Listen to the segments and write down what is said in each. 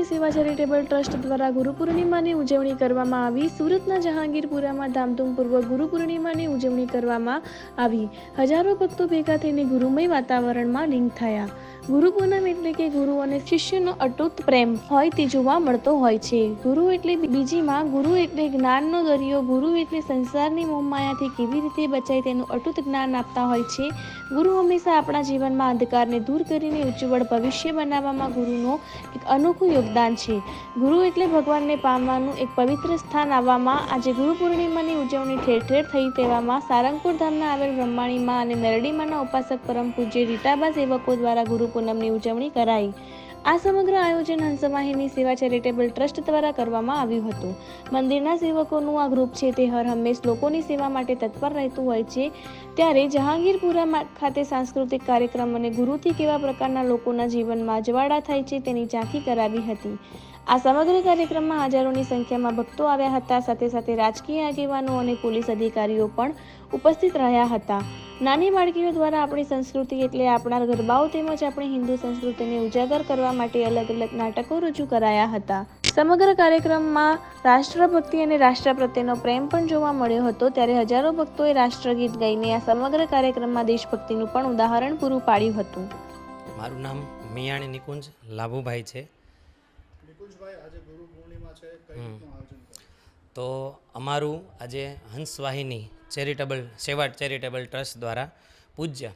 સેવા charitable trust દ્વારા ગુરુ પૂર્ણિમાની ઉજવણી કરવામાં આવી. સુરતના જહાંગીરપુરામાં ધામધૂમપૂર્વક ગુરુ પૂર્ણિમાની ઉજવણી કરવામાં આવી. હજારો ભક્તો ભેગા થઈને ગુરુમય વાતાવરણમાં લિંક થયા. ગુરુ પૂનમ એટલે કે ગુરુ અને શિષ્યનો અટૂટ પ્રેમ હોય તે જોવા મળતો હોય છે. ગુરુ એટલે બીજીમાં ગુરુ એટલે જ્ઞાનનો દરિયો. ગુરુ એટલે સંસારની મોહમાયાથી કેવી રીતે બચાય તેનું અટૂટ જ્ઞાન આપતા હોય છે. ગુરુ હંમેશા આપણા જીવનમાં અંધકારને દૂર કરીને ઉજ્જવળ ભવિષ્ય બનાવવામાં ગુરુનો એક અનોખું યોગદાન છે. ગુરુ એટલે ભગવાનને પામવાનું એક પવિત્ર સ્થાન આવવામાં, આજે ગુરુ પૂર્ણિમાની ઉજવણી ઠેર ઠેર થઈ તેવામાં સારંગપુર ધામના આવેલ બ્રહ્માણીમાં અને નરડીમાંના ઉપાસક પરમ પૂજ્ય રીટાબા સેવકો દ્વારા ગુરુ પૂનમની ઉજવણી કરાઈ. આ સમગ્ર આયોજન હંસવાહિની સેવા ચેરિટેબલ ટ્રસ્ટ દ્વારા કરવામાં આવ્યું હતું. મંદિરના સેવકોનું આ ગ્રુપ છે તે હર હંમેશ લોકોની સેવા માટે તત્પર રહેતું હોય છે. ત્યારે જહાંગીરપુરા ખાતે સાંસ્કૃતિક કાર્યક્રમ અને ગુરુથી કેવા પ્રકારના લોકોના જીવનમાં અજવાળા થાય છે તેની ઝાંખી કરાવી હતી. આ સમગ્ર કાર્યક્રમમાં હજારોની સંખ્યામાં ભક્તો આવ્યા હતા. સાથે સાથે રાજકીય આગેવાનો અને પોલીસ અધિકારીઓ પણ ઉપસ્થિત રહ્યા હતા. નાની બાળકીઓ દ્વારા આપણી સંસ્કૃતિ એટલે આપણા ગરબાઓ તેમજ આપણી હિન્દુ સંસ્કૃતિને ઉજાગર કરવા માટે અલગ અલગ નાટકો રજૂ કરાયા હતા. સમગ્ર કાર્યક્રમમાં રાષ્ટ્રભક્તિ અને રાષ્ટ્ર પ્રત્યેનો પ્રેમ પણ જોવા મળ્યો હતો. ત્યારે હજારો ભક્તોએ રાષ્ટ્રગીત ગાઈને આ સમગ્ર કાર્યક્રમમાં દેશભક્તિનું પણ ઉદાહરણ પૂરું પાડ્યું હતું. મારું નામ મિયાણી નિકુંજ લાભુભાઈ છે. નિકુંજભાઈ આજે ગુરુ પૂર્ણિમા છે. કઈ રીતનું આયોજન તો અમારું આજે Hansvahini charitable, Seva charitable trust દ્વારા પૂજ્ય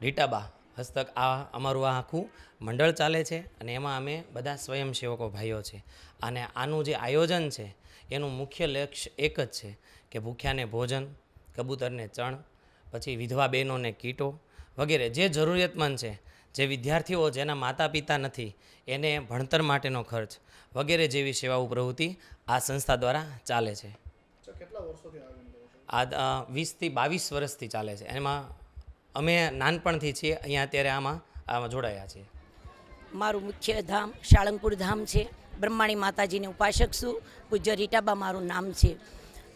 રીટાબા હસ્તક આ અમારું આ આખું મંડળ ચાલે છે અને એમાં અમે બધા સ્વયંસેવકો ભાઈઓ છે. અને આનું જે આયોજન છે, એનું મુખ્ય લક્ષ્ય એક જ છે કે ભૂખ્યાને ભોજન, કબૂતરને ચણ, પછી વિધવા બહેનોને કીટો વગેરે જે જરૂરિયાતમંદ છે જે વિદ્યાર્થીઓ જેના માતા પિતા નથી એને ભણતર માટેનો ખર્ચ વગેરે જેવી સેવાઓ પ્રવૃત્તિ આ સંસ્થા દ્વારા ચાલે છે. આ વીસથી બાવીસ વર્ષથી ચાલે છે. એમાં અમે નાનપણથી છીએ અહીંયા અત્યારે આમાં આમાં જોડાયા છીએ. મારું મુખ્ય ધામ સાળંગપુર ધામ છે. બ્રહ્માણી માતાજીની ઉપાસક છું. પૂજ્ય રીટાબા મારું નામ છે.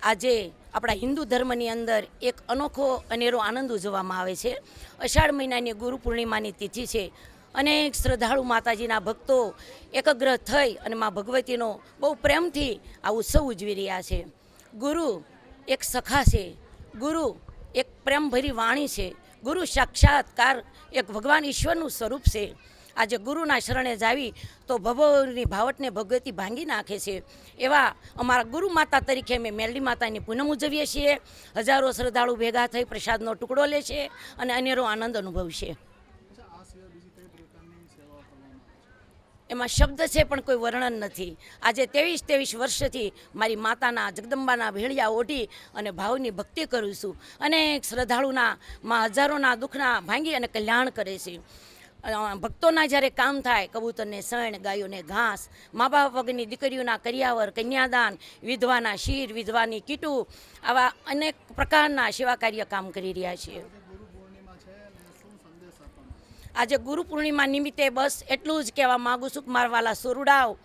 આજે આપણા હિન્દુ ધર્મની અંદર એક અનોખો અનેરો આનંદ ઉજવવામાં આવે છે. અષાઢ મહિનાની ગુરુ પૂર્ણિમાની તિથિ છે. અનેક શ્રદ્ધાળુ માતાજીના ભક્તો એકગ્ર થઈ અને મા ભગવતીનો બહુ પ્રેમથી આ ઉત્સવ ઉજવી રહ્યા છે. ગુરુ એક સખા છે. ગુરુ એક પ્રેમભરી વાણી છે. ગુરુ સાક્ષાત્કાર એક ભગવાન ઈશ્વરનું સ્વરૂપ છે. આજે ગુરુના શરણે જાવી તો ભભોની ભાવટને ભગવતી ભાંગી નાખે છે. એવા અમારા ગુરુ માતા તરીકે અમે મેરડી માતાની પૂનમ ઉજવીએ છીએ. હજારો શ્રદ્ધાળુ ભેગા થઈ પ્રસાદનો ટુકડો લે છે અને અનેરો આનંદ અનુભવશે. એમાં શબ્દ છે પણ કોઈ વર્ણન નથી. આજે ત્રેવીસ ત્રેવીસ વર્ષથી મારી માતાના જગદંબાના ભેળિયા ઓઢી અને ભાવની ભક્તિ કરું છું. અનેક શ્રદ્ધાળુના, માં હજારોના દુઃખના ભાંગી અને કલ્યાણ કરે છે. ભક્તોના જ્યારે કામ થાય, કબૂતરને શણ, ગાયોને ઘાસ મા બાપ વગરની દીકરીઓના કરિયાવર, કન્યાદાન, વિધવાના શીર, વિધવાની કીટું, આવા અનેક પ્રકારના સેવા કાર્ય કામ કરી રહ્યા છીએ. આજે ગુરુ પૂર્ણિમા નિમિત્તે બસ એટલું જ કહેવા માગું છું કે મારા સોરુડાવ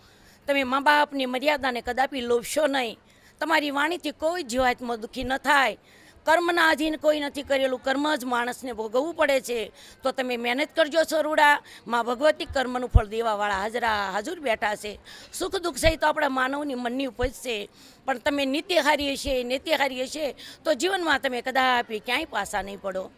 તમે મા બાપની મર્યાદાને કદાપી લોભશો નહીં. તમારી વાણીથી કોઈ જીવાતમાં દુઃખી ન થાય. કર્મના આધીન કોઈ નથી કરેલું. કર્મ જ માણસને ભોગવવું પડે છે. તો તમે મહેનત કરજો સરુડા. માં ભગવતી કર્મનું ફળ દેવાવાળા હાજરા, હાજર બેઠા છે. સુખ દુઃખ સહિત આપણા માનવની મનની ઉપજ છે. પણ તમે નિત્યહારી હશે હારીએ હશે, તો જીવનમાં તમે કદાપી ક્યાંય પાસા નહીં પડો.